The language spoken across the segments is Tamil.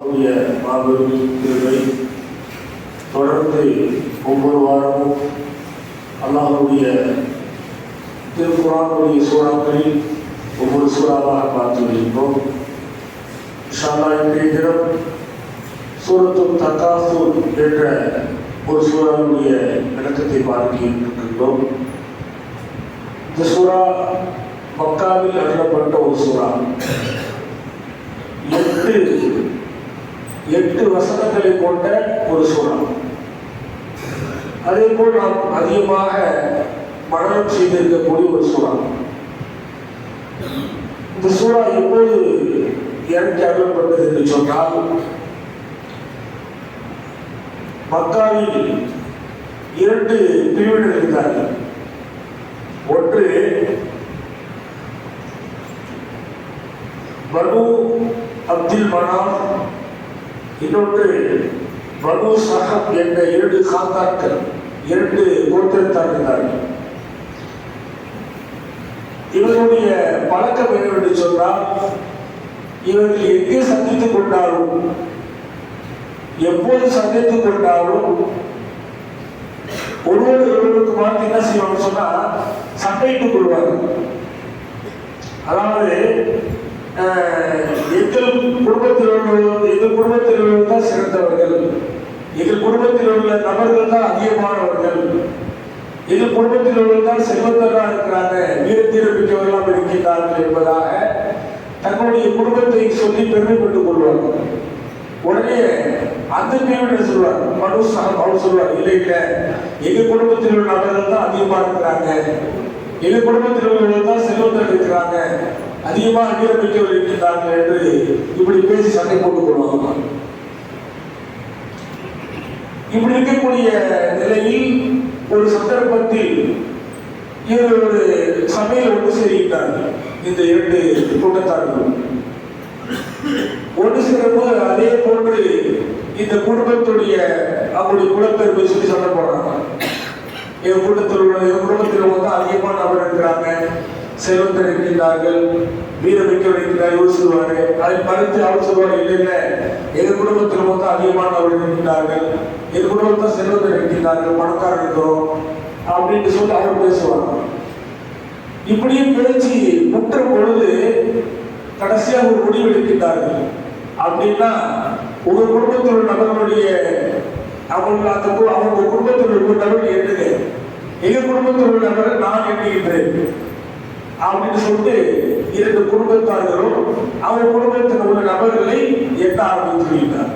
அவருடைய மாபெரும் கிருபை தொடர்ந்து ஒவ்வொரு வாரமும் அல்லாஹ்வுடைய திருக்குறானுடைய சூறாக்களில் ஒவ்வொரு சூறாவாக பார்த்து வருகின்றோம். ஷாலா இன்றைய தினம் சூரத்து தக்காசூர் என்ற ஒரு சூறாவுடைய விளக்கத்தை பார்க்க இருக்கின்றோம் இந்த சூறா மக்காவில் அருளப்பட்ட ஒரு சூறா. எட்டு எட்டு வசனங்களை கொண்ட ஒரு சூறா அதே போல் நாம் அதிகமாக மனநம் செய்திருக்கக்கூடிய ஒரு சூறா இந்த சூழா எப்போது இறங்கி அருளப்பட்டது என்று சொன்னால் மக்காவில் இரண்டு பிரிவினர் இருந்தார்கள். ஒன்று பனு அப்துல் மனா இன்னொன்று பனு சஹப் என்ற இரண்டு காத்தார்கள் இரண்டு கோத்திரத்தார் இருந்தார்கள் இவர்களுடைய பழக்கம் என்னவென்று சொன்னால் இவர்கள் எங்கே சந்தித்துக் கொண்டாலும் எப்போது சந்தித்துக் கொண்டாலும் ஒருவர் ஒருவருக்கு மாற்றி என்ன செய்வாங்க சொன்னா சண்டையிட்டுக் கொள்வார்கள். அதாவது எங்கள் குடும்பத்தில் உள்ளவர்கள் எங்கள் குடும்பத்தில் உள்ளவர்கள் தான் சிறந்தவர்கள். எங்கள் குடும்பத்தில் உள்ள நபர்கள் தான் அதிகமானவர்கள். எங்கள் குடும்பத்தில் உள்ளவர்கள் தான் இருக்கிறாங்க. வீரத்தீர மிக்கவர்களாக இருக்கின்றார்கள் என்பதாக தங்களுடைய குடும்பத்தை சொல்லி பெருமைப்பட்டுக் கொள்வார்கள். உடனே அந்த பிரிவினர் சொல்வார்? மனு சாஹப் அவர் சொல்வார். இல்லை இல்லை. எங்க குடும்பத்தில் உள்ள நபர்கள் தான் அதிகமா இருக்கிறாங்க. எங்க குடும்பத்தில் உள்ளவர்கள் தான் செல்வந்தர் அதிகமாக வீரமிக்கவர் இருக்கின்றார்கள் என்று இப்படி பேசி சண்டை போட்டுக் கொள்வாங்க இப்படி இருக்கக்கூடிய நிலையில் ஒரு சந்தர்ப்பத்தில் இவர் ஒரு சபையில் ஒன்று சேருகின்றார்கள் இந்த இரண்டு கூட்டத்தார்கள் ஒன்று சேரும்போது அதே போன்று இந்த குடும்பத்துடைய அவங்களுடைய குலப்பெருமை சொல்லி சண்டை போடுறாங்க என் கூட்டத்தில் உள்ள என் குடும்பத்தில் வந்து அதிகமான நபர் இருக்கிறாங்க. செல்வந்தர் இருக்கின்றார்கள் வீரமிக்கவர் இருக்கிறார் இவர் சொல்லுவாரு. அதை பறித்து அவர் சொல்வார் இல்லை இல்லை. எங்க குடும்பத்தில் மொத்தம் அதிகமானவர்கள் இருக்கின்றார்கள். எங்க குடும்பத்தில் செல்வந்தர் இருக்கின்றார்கள் பணக்காரர் இருக்கிறோம் அப்படின்னு சொல்லி அவர் பேசுவாங்க இப்படியே பேச்சு முற்ற பொழுது கடைசியாக ஒரு முடிவு எடுக்கின்றார்கள். அப்படின்னா உங்க குடும்பத்தில் உள்ள நபர்களுடைய அவங்க அந்த அவங்க குடும்பத்தில் உள்ள நபர் எண்ணுங்க எங்க குடும்பத்தில் உள்ள நபர் நான் எண்ணுகின்றேன். அப்படின்னு சொல்லிட்டு இரண்டு குடும்பத்தார்களும் அவங்க குடும்பத்தில் உள்ள நபர்களை எட்ட ஆரம்பித்து விட்டார்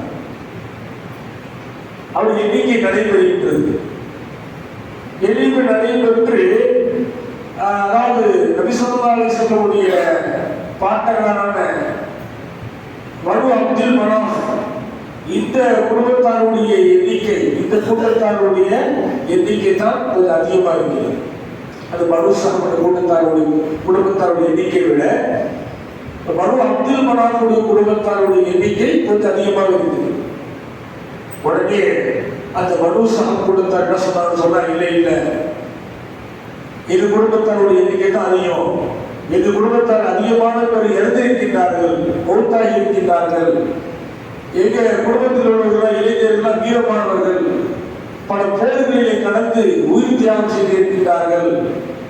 அவர் எண்ணிக்கை நடைபெறுகின்றது. எண்ணிக்கை நடைபெற்று அதாவது நபிசல்லாலை சொல்லக்கூடிய பாட்டகாரான மனு அப்துல் மனம் இந்த குடும்பத்தாருடைய எண்ணிக்கை இந்த கூட்டத்தாருடைய எண்ணிக்கை தான் கொஞ்சம் அதிகமாக இருக்கிறது. அது மனு சாப்பிட்ட கூட்டத்தாருடைய குடும்பத்தாருடைய எண்ணிக்கையை விட மனு அப்துல் மனாஃபுடைய குடும்பத்தாருடைய எண்ணிக்கை கொஞ்சம் அதிகமாக இருக்குது. உடனே அந்த மனு சாஹப் குடும்பத்தார் என்ன சொன்னாங்க சொன்னா இல்லை இல்லை. இது குடும்பத்தாருடைய எண்ணிக்கை தான் அதிகம். இது குடும்பத்தார் அதிகமான பேர் இறந்திருக்கின்றார்கள் மௌத்தாகி இருக்கின்றார்கள் எங்க குடும்பத்தில் உள்ளவர்கள் இளைஞர்கள் வீரமானவர்கள். பல போர்களிலே கடந்து உயிர் தியாகம் செய்திருக்கின்றார்கள்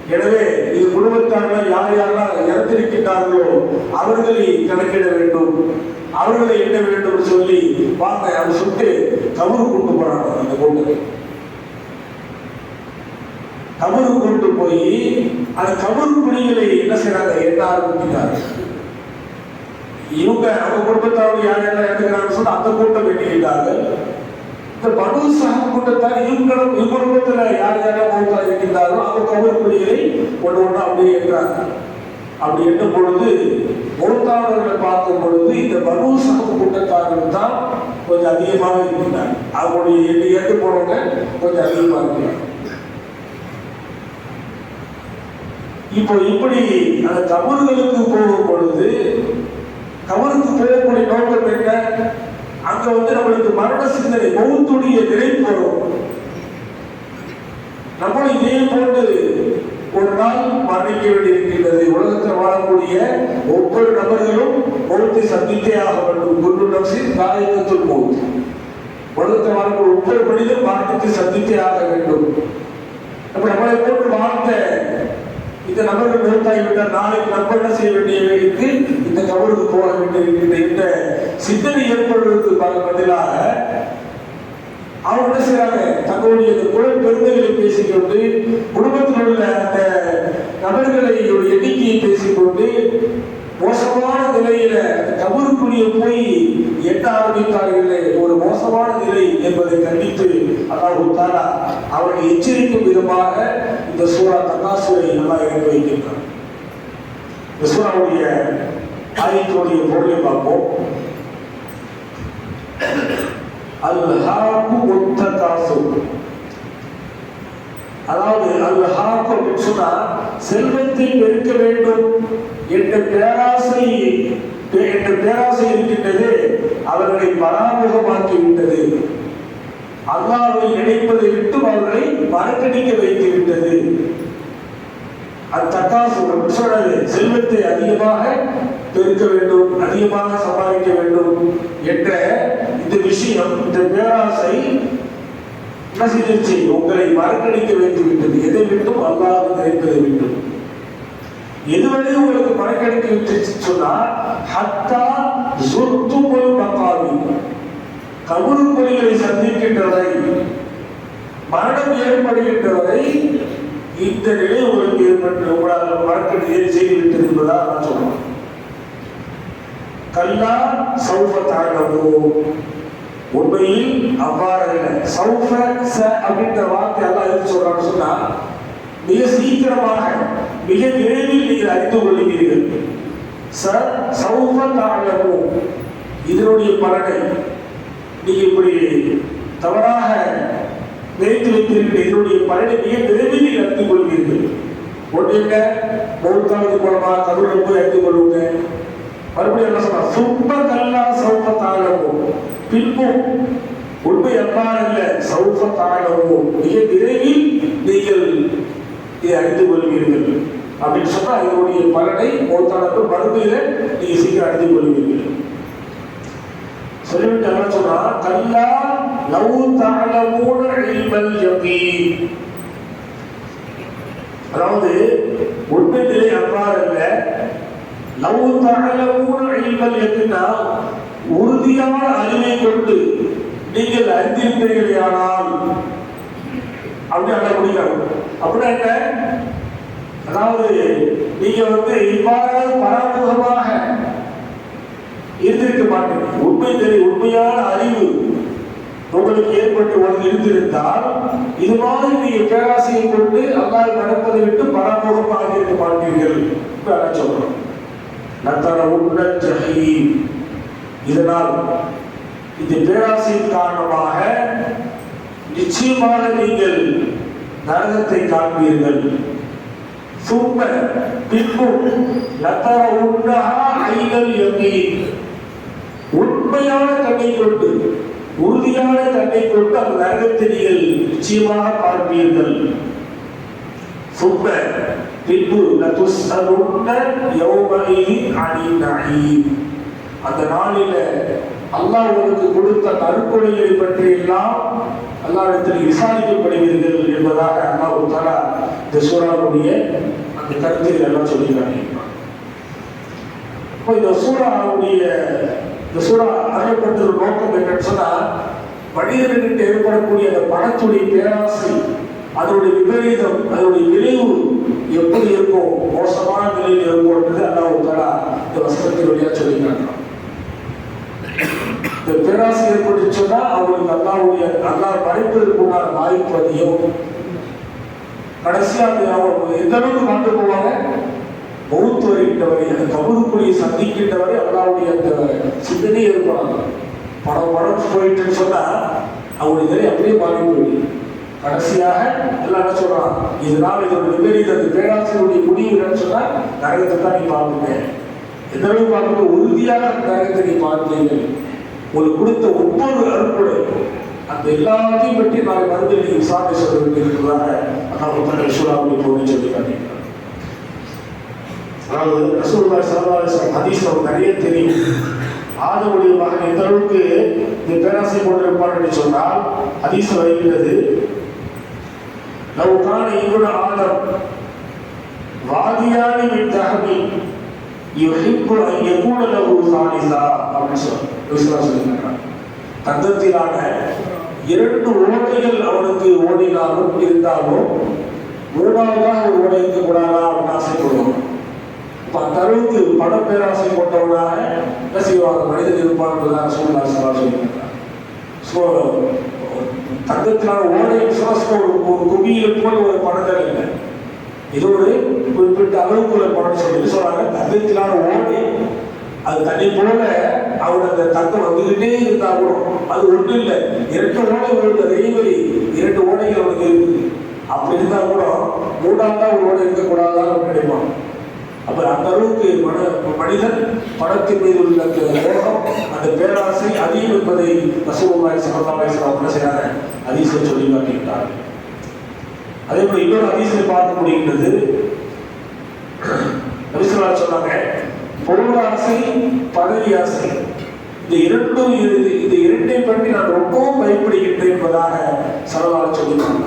எனவே இது குடும்பத்தார்கள் யார் யாரெல்லாம் இறந்திருக்கின்றார்களோ அவர்களை கணக்கிட வேண்டும். அவர்களை எண்ண வேண்டும் சொல்லி வாங்க அதை சுட்டு கவுரு கொண்டு போறாங்க அந்த கூட்டத்தை கபரு கொண்டு போய் அந்த கபரு குடிகளை என்ன செய்யறாங்க எண்ண ஆரம்பிக்கிறாங்க இவங்க அவங்க குடும்பத்தாரோட யார் யாரெல்லாம் எடுக்கிறாங்கன்னு சொல்லி அந்த கூட்டம் எண்ணுகின்றார்கள் இந்த பனு சக கூட்டத்தார் இவங்களும் இவங்க யார் யாரெல்லாம் மூத்தா இருக்கின்றாரோ அந்த கபரு ஒன்று ஒன்று அப்படியே எண்ணுறாங்க அப்படி எண்ணும் பொழுது மூத்தாளர்களை பார்க்கும் பொழுது இந்த பனு சக கூட்டத்தார்கள் தான் கொஞ்சம் அதிகமாக இருக்கின்றாங்க. அவங்களுடைய எண்ணி எட்டு போனவங்க கொஞ்சம் அதிகமாக இருக்கிறாங்க இப்போ இப்படி அந்த கபர்களுக்கு போகும் பொழுது கபருக்கு போகக்கூடிய நோக்கம் என்ன வந்து நம்மளுக்கு மரண சிந்தனை மௌத்துடைய நினைப்பு வரும் நம்மளும் இதே போன்று ஒரு நாள் மரணிக்க வேண்டியிருக்கின்றது. உலகத்தில் வாழக்கூடிய ஒவ்வொரு நபர்களும் மௌத்தை சந்தித்தே ஆக வேண்டும். குண்டு நப்சின் காயகத்துள் மௌத்து உலகத்தில் வாழக்கூடிய ஒவ்வொரு மனிதரும் மரணத்தை சந்தித்தே ஆக வேண்டும். அப்ப நம்மளை போன்று வாழ்ந்த இந்த நபர்கள் விவசாயிவிட்டால் நாளைக்கு நம்ம என்ன செய்ய வேண்டிய வேலைக்கு இந்த கபருக்கு போக வேண்டியிருக்கின்ற இந்த சிந்தனை ஏற்படுவதற்கு பதிலாக அவர் என்ன செய்யறாங்க தங்களுடைய குழல் பெருந்தைகளை பெருமைகளை பேசிக்கொண்டு குடும்பத்தில் உள்ள அந்த நபர்களை எண்ணிக்கையை பேசிக்கொண்டு மோசமான நிலையில அந்த கபருக்குரிய போய் எட்ட ஆரம்பித்தார்களே ஒரு மோசமான நிலை என்பதை கண்டித்து அல்லாஹு தாலா எச்சரிக்கும் விதமாக இந்த சூறா தக்காசுரை நல்லா எடுத்து வைக்கின்றார் இந்த சூறாவுடைய ஆயத்தினுடைய பொருளை பார்ப்போம். அல்ஹாக்கு ஒத்த காசு அதாவது அல்ஹாக்கு அப்படின்னு சொன்னா செல்வத்தை இருக்க வேண்டும் என்ற பேராசை என்ற பேராசை இருக்கின்றது அவர்களை பராமுகமாக்கி விட்டது அல்லாவை நினைப்பதை விட்டு அவர்களை மறக்கடிக்க வைத்து விட்டது. அத்தக்காசு சொல்றது செல்வத்தை அதிகமாக பெருக்க வேண்டும் அதிகமாக சம்பாதிக்க வேண்டும் என்ற இந்த விஷயம் இந்த பேராசை என்ன செய்திருச்சு உங்களை மறக்கடிக்க வைத்து விட்டது. எதை விட்டும் அல்லாஹ் நினைப்பதை விட்டும் எதுவரை உங்களுக்கு மறக்கடிக்க விட்டுச்சு சொன்னா ஹத்தா சொத்துமுல் மக்காவி கபரு பொறிகளை சந்திக்கின்றதை மரணம் ஏற்படுகின்றவரை இந்த நிலை உங்களுக்கு ஏற்பட்டு உங்களால் மறக்கடிக்க செய்துவிட்டது என்பதாக நான் சொல்றேன். கல்லா சௌப தாழவோ உண்மையில் அவ்வாறு இல்லை சௌப ச அப்படின்ற வார்த்தை எல்லாம் எதுக்கு சொல்றான்னு சொன்னா மிக சீக்கிரமாக மிக விரைவில் நீங்கள் அறிந்து கொள்கிறீர்கள். ச சௌப தாழவோ இதனுடைய பலனை நீங்க இப்படி தவறாக நினைத்து வைத்திருக்கிற இதனுடைய பலனை மிக விரைவில் நீங்கள் கொள்வீர்கள். ஒன்று என்ன? மௌத்தாவது மூலமா கருவில் போய் அறிந்து கொள்ளுங்க மறுபடியும் என்ன சொன்னா சுப்ப கல்லா சௌப்ப தாழவும் பின்பும் உண்மை எவ்வாறு இல்லை சௌப்ப தாழவும் மிக விரைவில் நீங்கள் இதை அறிந்து கொள்வீர்கள். அப்படின்னு சொன்னா இதனுடைய பலனை மௌத்தானது மறுமையில நீங்க சீக்கிரம் அறிந்து கொள்வீர்கள். சொல்லிவிட்டு என்ன சொன்னா கல்லா லவ் தஅலமூன இல்மல் யகீன் அதாவது உண்மை நிலை அவ்வாறு அல்ல லவ் தஅலமூன இல்மல் யகீனா உறுதியான அறிவை கொண்டு நீங்கள் அறிந்திருப்பீர்களேயானால் அப்படி அல்ல முடியும் அப்படின்னா என்ன அதாவது நீங்க வந்து இவ்வாறு பராமுகமாக இருந்திருக்க மாட்டீங்க. உண்மை தெரிய உண்மையான அறிவு உங்களுக்கு ஏற்பட்டு ஒன்று இருந்திருந்தால் இது மாதிரி நீங்கள் பேராசையை கொண்டு அல்லாஹ் நடப்பதை விட்டு பராமுகமாக இருக்க மாட்டீர்கள் என்று சொல்றோம் நத்தர உன்ன ஜஹீம். இதனால் இந்த பேராசையின் காரணமாக நிச்சயமாக நீங்கள் நரகத்தை காண்பீர்கள். சூப்ப பின்பு லத்தர உன்னஹா ஐகள் யமீன் உண்மையான கண்ணை கொண்டு உறுதியான கண்ணை கொண்டு அந்த நரகத்தை நீங்கள் நிச்சயமாக பார்ப்பீர்கள். சும்ம பின்பு லதுஸ்அலுன்ன யௌமஇதின் அனின் அந்த நாளில அல்லாஹ் உங்களுக்கு கொடுத்த நற்கொடைகளை பற்றி எல்லாம் அல்லாஹ்விடத்தில் விசாரிக்கப்படுவீர்கள் என்பதாக அல்லாஹ் தஆலா இந்த சூறாவுடைய அந்த கருத்தில் எல்லாம் சொல்லி காட்டியிருப்பான் இப்போ இந்த சூறாவுடைய இந்த சூறா அருளப்பட்டது நோக்கம் என்னன்னு சொன்னா மனிதனுக்கு ஏற்படக்கூடிய அந்த பணத்துடைய பேராசை அதனுடைய விபரீதம் அதனுடைய விளைவு எப்படி இருக்கும்? மோசமான நிலையில் இருக்கும்ன்றது அல்லாஹ் தஆலா இந்த வசனத்தின் வழியா சொல்லி காட்டுறான் இந்த பேராசை ஏற்பட்டு சொன்னா அவங்களுக்கு அல்லாவுடைய அல்லாஹ் படைப்பதற்கு உண்டான வாய்ப்பு அதிகம். கடைசியாக அது அவங்க எந்த அளவுக்கு கொண்டு போவாங்க? மௌத்து வருகின்றவரை அந்த கபருக்குழியை சந்திக்கின்றவரை அல்லாவுடைய அந்த சிந்தனை ஏற்படாது. படம் படம் போயிட்டுன்னு சொன்னா அவங்க நிலை அப்படியே பாதிப்பு கடைசியாக எல்லாம் என்ன சொல்றான்? இதனால் இதனுடைய விபரீத அந்த பேராசிரியருடைய முடிவு என்னன்னு சொன்னா நரகத்தை தான் நீ பார்ப்பீங்க எந்த அளவுக்கு பார்க்கணும் உறுதியாக அந்த நரகத்தை நீ பார்ப்பீர்கள் உங்களுக்கு கொடுத்த ஒவ்வொரு அருட்படை அந்த எல்லாத்தையும் பற்றி நாங்கள் மருந்து நீங்க விசாரணை சொல்ல வேண்டியிருக்கிறதாக அதான் தன்னுடைய சூறாவளி போய் சொல்லி காட்டியிருக்கிறார் அதாவது ரசூலுல்லாஹி ஸல்லல்லாஹு அலைஹி நிறைய தெரியும். ஆதமுடைய மகன் எந்த அளவுக்கு இந்த பேராசை கொண்டிருப்பார் என்று சொன்னால் ஹதீஸ் வருகிறது லவ் கான இப்னு ஆதம் வாதியானி மின் தஹபி யுஹிப்பு அன் யகூன லஹு சாலிசா அப்படின்னு சொல்லி விசுவாசம் சொல்லியிருக்கிறார் தந்தத்திலான இரண்டு ஓடைகள் அவனுக்கு ஓடினாலும் இருந்தாலும் மூணாவதாக ஒரு ஓடை இருக்கக்கூடாதா அப்படின்னு ஆசைப்படுவான் இப்ப பண பேராசை கொண்டவனாக ரசிகவாத மனிதன் இருப்பான் என்பதாக சூழ்நிலை சொல்லியிருக்கிறார் ஸோ தங்கத்திலான ஓடை விசுவாசம் ஒரு ஒரு குவியல் போல ஒரு பணங்கள் இல்லை. இது ஒரு குறிப்பிட்ட அளவுக்குள்ள பணம் சொல்லி சொல்றாங்க தங்கத்திலான ஓடை அது தண்ணி போல அவர் அந்த தங்கம் வந்துகிட்டே இருந்தா கூட அது ஒன்றும் இல்லை. இரண்டு ஓடை ஒரு ரெய்வரி இரண்டு ஓடைகள் அவனுக்கு இருக்குது. அப்படி இருந்தால் கூட மூன்றாவதா ஒரு ஓடை இருக்கக்கூடாதான் அவன் நினைப்பான். அப்போ அந்த அளவுக்கு மன மனிதன் பணத்தின் மீது உள்ள அந்த அந்த பேராசை அதிகம் என்பதை ரசூலுல்லாஹி ஸல்லல்லாஹு அலைஹி வஸல்லம் என்ன ஹதீஸை சொல்லி காட்டிவிட்டார் அதே போல இன்னொரு ஹதீஸை பார்க்க முடிகின்றது. நபிசுல்லா சொன்னாங்க பொருளாசை பதவி ஆசை இந்த இரண்டும் இது இந்த இரண்டை பற்றி நான் ரொம்பவும் பயப்படுகின்றேன் என்பதாக சலவாக சொல்லியிருக்காங்க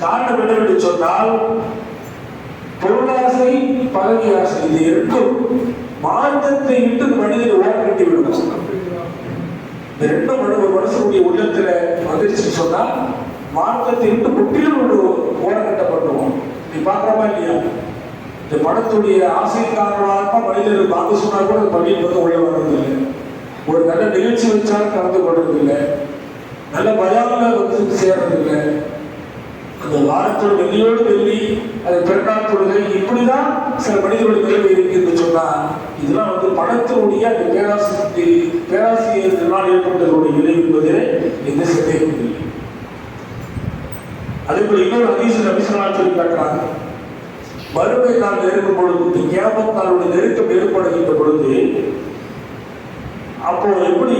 காரணம் என்னவென்று சொன்னால் பொருளாசை பதவி ஆசை இது இரண்டும் மார்க்கத்தை விட்டு மனிதன் ஓரம் கட்டி விடும் இந்த ரெண்டும் மனு ஒரு மனுஷனுடைய உள்ளத்துல வந்துருச்சுன்னு சொன்னா மார்க்கத்தை விட்டு முற்றிலும் ஒரு ஓரம் கட்டப்பட்டுவோம் நீ பாக்குறமா இல்லையா? இந்த பணத்துடைய ஆசையின் காரணமாக மனிதர்கள் பார்க்க சொன்னா கூட அந்த பள்ளியில் வந்து உள்ள வர்றதில்லை ஒரு நல்ல நிகழ்ச்சி வச்சாலும் கலந்து கொள்றதில்லை நல்ல பயானில் வந்து சேர்றதில்லை அந்த வாரத்தோடு வெள்ளியோடு வெள்ளி அதை பிறநாள் தொழுகை இப்படிதான் சில மனிதர்களுடைய நிலைமை இருக்கு என்று சொன்னால் இதெல்லாம் வந்து பணத்தினுடைய அந்த பேராசி பேராசிரியர்களால் ஏற்பட்டதனுடைய விலை என்பது எந்த சந்தேகமும் இல்லை. அதே போல இன்னொரு அதிசய நபிசனால் சொல்லி காட்டுறாங்க வறுமை நாள் நெருக்கும் பொழுது இந்த கேமத் நெருக்கம் ஏற்படுகின்ற பொழுது அப்போ எப்படி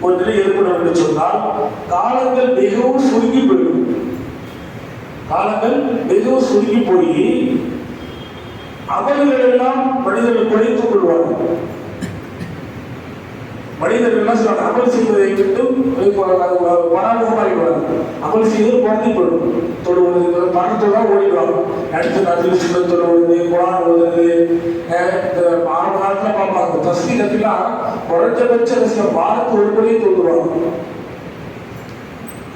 ஒரு நிலை ஏற்படும் என்று சொன்னால் காலங்கள் மிகவும் சுருங்கி காலங்கள் மிகவும் சுருங்கி போய் அமல்கள் எல்லாம் மனிதர்கள் குறைத்துக் கொள்வார்கள். மனிதர்கள் என்ன சொல்றாங்க அமல் செய்வதை விட்டு பராமுகமாகிடுவாங்க அமல் செய்வது குறைந்து போயிடும் தொழுவது பணத்தோட ஓடிடுவாங்க அடுத்த நாட்டில் சின்ன தொழுவது குரான் ஓதுறது இந்த ஆரம்ப காலத்துல பார்ப்பாங்க. தஸ்மீகத்துலாம் குறைஞ்சபட்ச சில வாரத்து ஒரு முறையே தொழுவாங்க.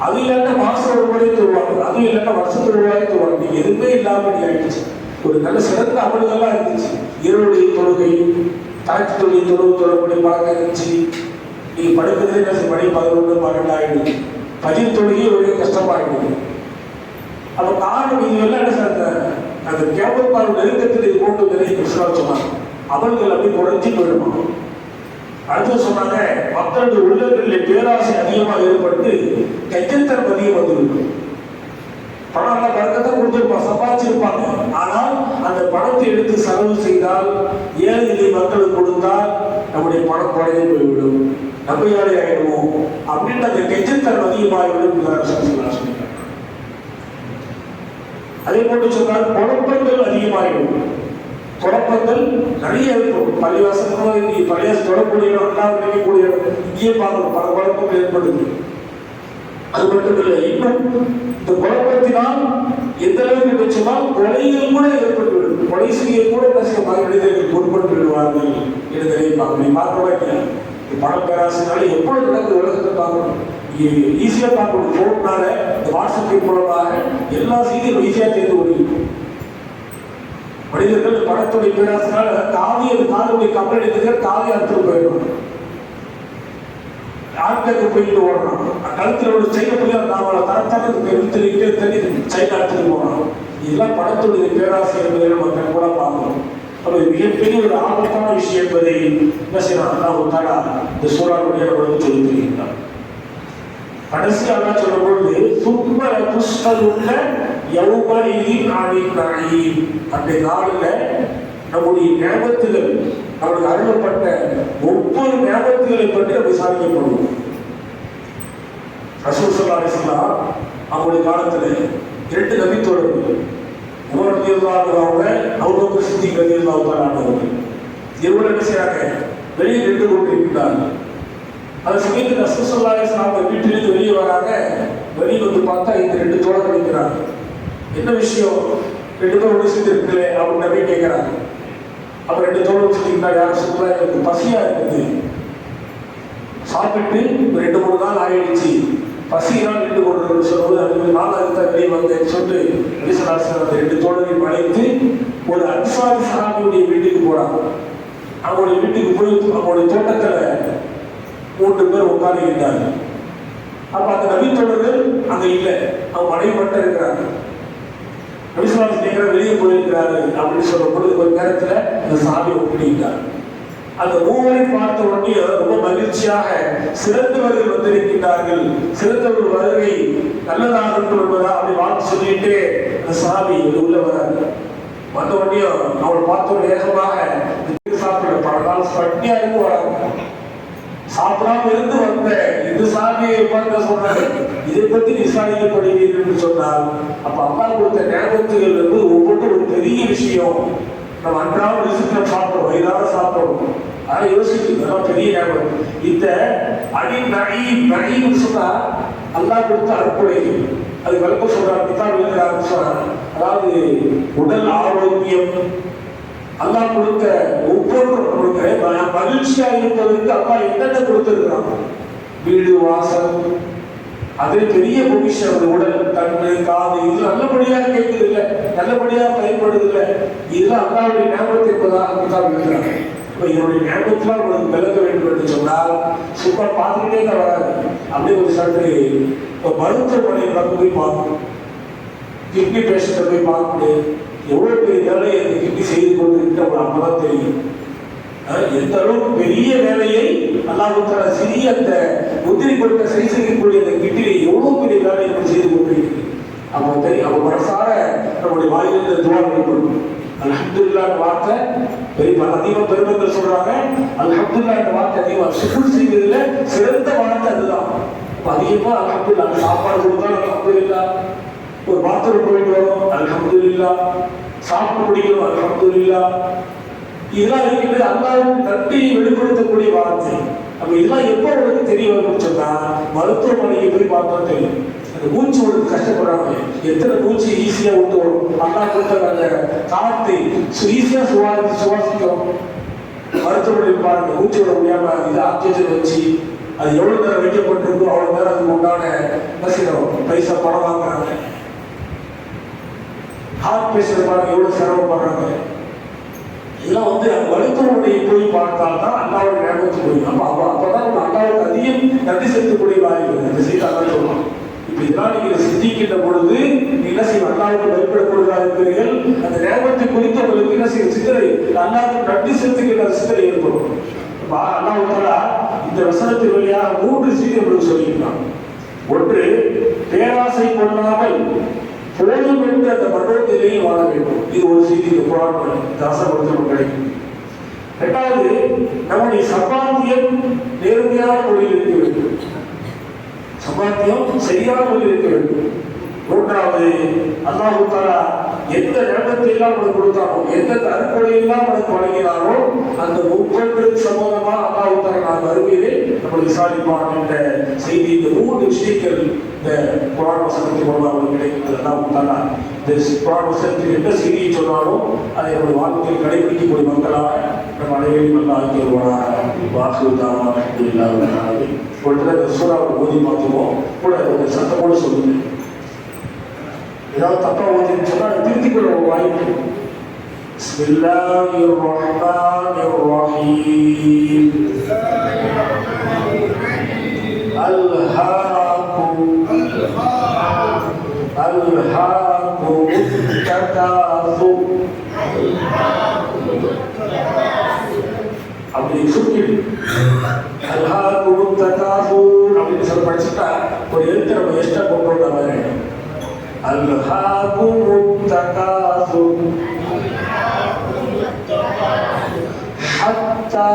அது இல்லாட்ட மாசம் ஒரு முறையே அதுவும் அது இல்லாட்ட வருஷத்துக்கு ஒரு முறையே நீங்க எதுவுமே இல்லாம ஆயிடுச்சு. ஒரு நல்ல சிறந்த அமல்கள்லாம் இருந்துச்சு. இருளுடைய தொழுகை தாய்ச்சி தொழில் தொழுவு தொடர்புடைய பழக்கம் இருந்துச்சு. நீங்க படுக்கிறதே என்ன மணி பதினொன்று பன்னெண்டு ஆயிடுது பதில் தொழுகை ஒரே கஷ்டமாயிடுது அப்ப காரணம் இது எல்லாம் என்ன சார் அந்த கேவல் கேபப்பால் நெருக்கத்தில் போட்டு நிறைய கிருஷ்ணா சொன்னாங்க. அவர்கள் அப்படி குறைஞ்சி போயிடுமா? அடுத்து சொன்னாங்க மக்களுடைய உள்ளங்களில் பேராசை அதிகமாக ஏற்பட்டு கைத்தத்தனம் பதியம் வந்துவிடும் பணம் எல்லாம் பழக்கத்தை கொடுத்துருப்பான் சம்பாதிச்சிருப்பாங்க. ஆனால் அந்த பணத்தை எடுத்து செலவு செய்தால் ஏழை எளிய மக்களுக்கு கொடுத்தால் நம்முடைய பணம் குறைந்து போய்விடும். நம்பியாளி ஆயிடுவோம் அப்படின்னு அந்த கெஞ்சத்தனம் அதிகமாகிவிடும் சொல்லியிருக்காங்க அதே போன்று சொன்னால் குழப்பங்கள் அதிகமாகிடும் குழப்பங்கள் நிறைய இருக்கும் பள்ளிவாசல் பழைய தொடக்கூடிய இடம் எல்லாம் நினைக்கக்கூடிய இடம் இங்கேயே பார்க்கணும் பல குழப்பங்கள் ஏற்படுது அது மட்டும் இல்லை இன்னும் இந்த குழப்பத்தினால் எந்த அளவுக்கு என்று கொலைகள் கூட ஏற்பட்டுவிடும். கொலை செய்ய கூட கஷ்ட மனிதர்கள் பொறுப்பட்டு விடுவார்கள் என்று நினைப்பாங்க நீ பார்க்கவே இல்லையா பண பேராசினால எப்பொழுது நடக்குது உலகத்தை பார்க்கணும்? ஈஸியாக பார்க்கணும். ஃபோன்னால இந்த வாட்ஸ்அப்பின் மூலமாக எல்லா செய்தியும் ஈஸியாக தெரிந்து கொண்டிருக்கும் மனிதர்கள் பணத்துடைய பேராசினால் காவிய காதுடைய கப்பல் எடுத்துக்கிற காவிய அறுத்து போயிடும் ஆட்களுக்கு போயிட்டு ஓடுறான் கழுத்தில் ஒரு செய்யக்கூடிய முடியாது நாமளை தரத்தானதுக்கு எடுத்துக்கிட்டே தண்ணி சைனா எடுத்துட்டு போறான் இதெல்லாம் பணத்துடைய பேராசிரியர் என்பதை நம்ம கூட பார்க்கணும். அப்ப மிகப்பெரிய ஒரு ஆபத்தான விஷயம் என்பதை என்ன செய்யலாம் ஒரு தடா இந்த சூழலுடைய நமக்கு சொல்லி தருகின்றார் கடைசியாக சொல்லும் பொழுது துன்ப துஷ்டல் உள்ள யௌமரியின் அன்றைய நாளில் நம்முடைய ஞாபகத்துகள் நம்மளுக்கு அருளப்பட்ட ஒவ்வொரு ஞாபகத்துகளை பற்றி நம்ம விசாரிக்கப்படுவோம் ரசூல் சல்லா அவங்களுடைய இரண்டு நபித்தோழர்கள் உமர் ரலியல்லாஹு அவுபக்கர் சித்திக் ரலியல்லாஹு இருவரும் என்ன வெளியே நின்று கொண்டிருக்கிறார்கள் அந்த சமயத்தில் ரசூல் சல்லா அவங்க வீட்டிலிருந்து வெளியே வராங்க. வெளியே வந்து பார்த்தா இந்த ரெண்டு தோழர்கள் இருக்கிறாங்க என்ன விஷயம்? ரெண்டு பேரும் ஒன்று சேர்ந்து அப்படின்னு நபி கேட்கிறாங்க அப்ப ரெண்டு தோல் சொல்லியிருந்தா யாரும் சொல்ல எனக்கு பசியா இருக்குது. சாப்பிட்டு ரெண்டு மூணு நாள் ஆயிடுச்சு. பசியினால் நின்று கொண்டு சொல்லும்போது அது நாலாவது தான் வெளியே வந்தேன்னு சொல்லிட்டு அலிசலாசன் அந்த ரெண்டு தோழரையும் அழைத்து ஒரு அன்சாரி சகாபியுடைய வீட்டுக்கு போறாங்க அவங்களுடைய வீட்டுக்கு போய் அவங்களுடைய தோட்டத்தில் மூன்று பேர் உட்காந்து இருந்தாங்க. அப்ப அந்த நபி தொடர்கள் அங்க இல்லை. அவங்க மனைவி மட்டும் இருக்கிறாங்க. நபிசுவாசி கேட்கிற வெளியே போயிருக்கிறாரு அப்படின்னு சொல்லும் பொழுது ஒரு நேரத்துல அந்த சாமி ஒப்பிட்டார் அந்த மூவரை பார்த்த உடனே ரொம்ப மகிழ்ச்சியாக சிறந்தவர்கள் வந்திருக்கின்றார்கள். சிறந்தவர்கள் வருகை நல்லதாக இருக்கும் என்பதா அப்படி வாழ்த்து சொல்லிட்டு அந்த சாமி இது உள்ள வராங்க வந்த உடனே அவள் பார்த்த வேகமாக சாப்பிட பல நாள் பட்டியா இருந்து வராங்க சாப்பிடாம இருந்து வந்த இந்த சாமியை பார்க்க சொன்னார் இதை பற்றி விசாரிக்கப்படுவீர்கள் என்று சொன்னார் அப்ப அம்மா கொடுத்த ஞாபகத்துகள் வந்து ஒவ்வொன்றும் ஒரு பெரிய விஷயம். நம்ம அன்றாடம் ரிசிப்ட சாப்பிடுறோம் வயிறார சாப்பிடுறோம். அதை யோசிச்சு இதெல்லாம் பெரிய ஞாபகம். இந்த அடி நடி நடின்னு சொன்னா அல்லா கொடுத்த அற்புடை அது விளக்கம் சொல்றாரு கிதாப் சொன்னார் அதாவது உடல் ஆரோக்கியம் அல்லாஹ் கொடுத்த ஒவ்வொன்றும் கொடுக்க மகிழ்ச்சியா இருப்பதற்கு அல்லாஹ் என்னென்ன கொடுத்திருக்கிறான்? வீடு வாசல் அதே பெரிய பொக்கிஷம் அந்த உடல் கண்ணு காது இது நல்லபடியா கேட்குது இல்லை நல்லபடியா பயன்படுது இல்லை இதெல்லாம் அல்லாவுடைய ஞாபகத்தை இப்பதான் தான் இருக்கிறாங்க இப்போ இதனுடைய ஞாபகத்தில் உங்களுக்கு விளக்க வேண்டும் என்று சொன்னால் சூப்பராக பார்த்துக்கிட்டே தான் வராது அப்படியே ஒரு சற்று இப்போ மருத்துவமனையில் போய் பார்க்கணும். கிட்னி பேஷண்ட்டை போய் பார்க்கணும். எவ்வளோ பெரிய வேலையை அந்த செய்து கொண்டிருக்கிற ஒரு அப்பதான் தெரியும். எந்த அளவுக்கு பெரிய வேலையை அல்லாஹுத்தால சிறிய அந்த முந்திரி கொட்ட சரி செய்யக்கூடிய அந்த கிட்டிலே எவ்வளவு பெரிய வேலையை நம்ம செய்து கொண்டிருக்கிறது அப்போ தெரியும் அவன் மனசார நம்முடைய வாயிலிருந்து துவா வெளிப்படும் அல்ஹம்துலில்லாஹ் வார்த்தை பெரிய அதிகமாக பெருமக்கள் சொல்றாங்க. அல்ஹம்துல்லா என்ற வார்த்தை அதிகமாக சுகுல் செய்வதில் சிறந்த வார்த்தை அதுதான். இப்போ அதிகமாக அல்ஹம்துலில்லாஹ் சாப்பாடு கொடுத்தா அல்ஹம்துல்லா ஒரு பாத்ரூம் போயிட்டு வரும் அலமது இல்லா சாப்பிட்டு பிடிக்கணும் அல்ஹம்துலில்லாஹ் இதெல்லாம் இருக்கிறது அல்லாவுக்கு நன்றியை வெளிப்படுத்தக்கூடிய வார்த்தை. அப்ப இதெல்லாம் எப்போ உங்களுக்கு தெரிய வரும்னு சொன்னா மருத்துவமனைக்கு போய் பார்த்தா தெரியும். அந்த பூச்சி உங்களுக்கு கஷ்டப்படுறாங்க. எத்தனை பூச்சி ஈஸியா விட்டு வரும்? அல்லா கொடுத்த அந்த காற்றை ஈஸியா சுவாசி சுவாசிக்கும். மருத்துவமனையில் பாருங்க மூச்சு விட முடியாம இது ஆக்சிஜன் வச்சு அது எவ்வளவு நேரம் வைக்கப்பட்டிருக்கோ அவ்வளவு நேரம் அதுக்கு உண்டான பைசா பணம் வாங்குறாங்க. ஹார்ட் பேஷண்ட் பாருங்க எவ்வளவு சிரமப்படுறாங்க இதெல்லாம் வந்து மருத்துவமனையை போய் பார்த்தால் தான் அண்ணாவோட ஞாபகத்துக்கு போய் அப்போ அப்பதான் நம்ம அண்ணாவுக்கு அதிகம் நன்றி செலுத்தக்கூடிய வாய்ப்பு அந்த செய்தி அதான் சொல்லலாம் இப்ப இதெல்லாம் நீங்க சிந்திக்கின்ற பொழுது நீங்க என்ன செய்யும் அண்ணாவுக்கு பயப்படக்கூடியதா இருக்கிறீர்கள் அந்த ஞாபகத்தை குறித்து உங்களுக்கு என்ன செய்யும் சிந்தனை. அண்ணாவுக்கு நன்றி செலுத்துகின்ற சிந்தனை ஏற்படும். அப்ப இந்த வசனத்தின் வழியாக மூன்று செய்தி உங்களுக்கு சொல்லியிருக்கான் ஒன்று பேராசை கொள்ளாமல் போதும் என்று அந்த மண்டலத்திலேயே வாழ வேண்டும். இது ஒரு செய்தி இந்த புராணம் தாசப்படுத்த கிடைக்கும் இரண்டாவது நம்முடைய சம்பாத்தியம் நேர்மையான மொழியில் இருக்க வேண்டும். சம்பாத்தியம் சரியான மொழியில் இருக்க வேண்டும். மூன்றாவது அல்லாஹு தாலா எந்த நேரத்தை எல்லாம் உனக்கு கொடுத்தாரோ எந்த அறுப்படை எல்லாம் உனக்கு வழங்கினாரோ அந்த ஒவ்வொன்றும் சம்பந்தமா அல்லாஹு தாலா நான் வருவீரே நம்ம விசாரிப்பான் என்ற செய்தி இந்த மூன்று விஷயங்கள் இந்த புராண வசனத்தை கொண்டு அவங்களுக்கு கிடைக்கிறதெல்லாம் அல்லாஹு இந்த புராண வசனத்தில் என்ன செய்தியை சொன்னாலும் அதை நம்முடைய வாழ்க்கையில் கடைபிடிக்கக்கூடிய மக்களாக நம்ம அனைவரையும் நல்லா ஆக்கி வருவானாக. வாக்குதான இல்லாத ஒரு தடவை சூறாவை ஓதி பார்த்துவோம் கூட சத்தமோடு சொல்லுங்கள் إذا تطور الجمال تلتك الرواية بسم الله الرحمن الرحيم. ألهاكم. ألهاكم التكاثر أبي شكري ألهاكم التكاثر. حتى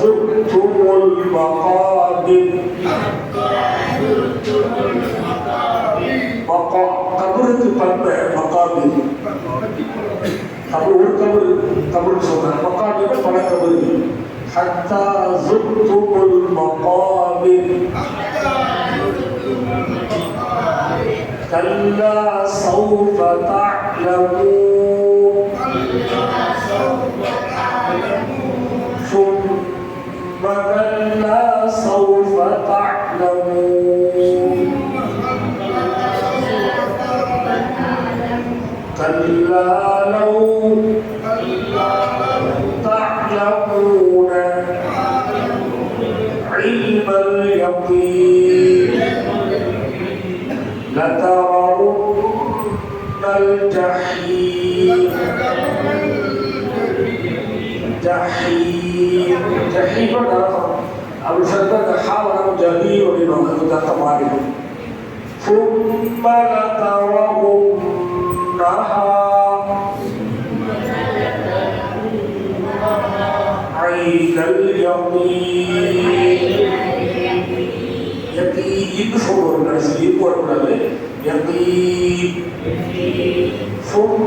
زرتم المقابر. قبر مقابر. قبر قبر قبر سبحان مقابر فلا قبر حتى زرتم المقابر. كلا سوف تعلمون. ثم كلا سوف تعلمون. كلا تحييم تحييم تحييم أبو سلطان حاول جميع لمن هدى تمامه ثم لترونها. عين اليقين. কিন্তু সৌরভটা স্লিপ করে পড়াবে ثم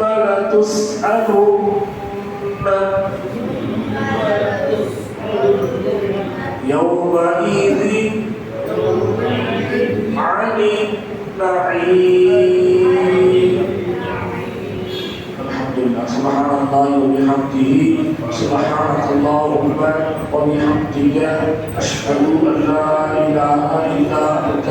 لتسألن يومئذ عن النعيم الله وبحمده. سبحانك اللهم وبحمدك أشهد أن لا إله إلا أنت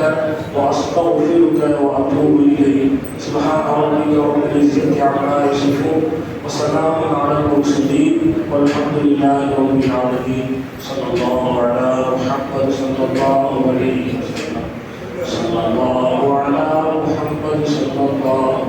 وأستغفرك وأتوب إليك. سبحان ربك رب العزة عما يصفون وسلام على المرسلين والحمد لله رب العالمين. صلى الله على محمد صلى الله عليه وسلم. صلى الله على محمد صلى الله عليه وسلم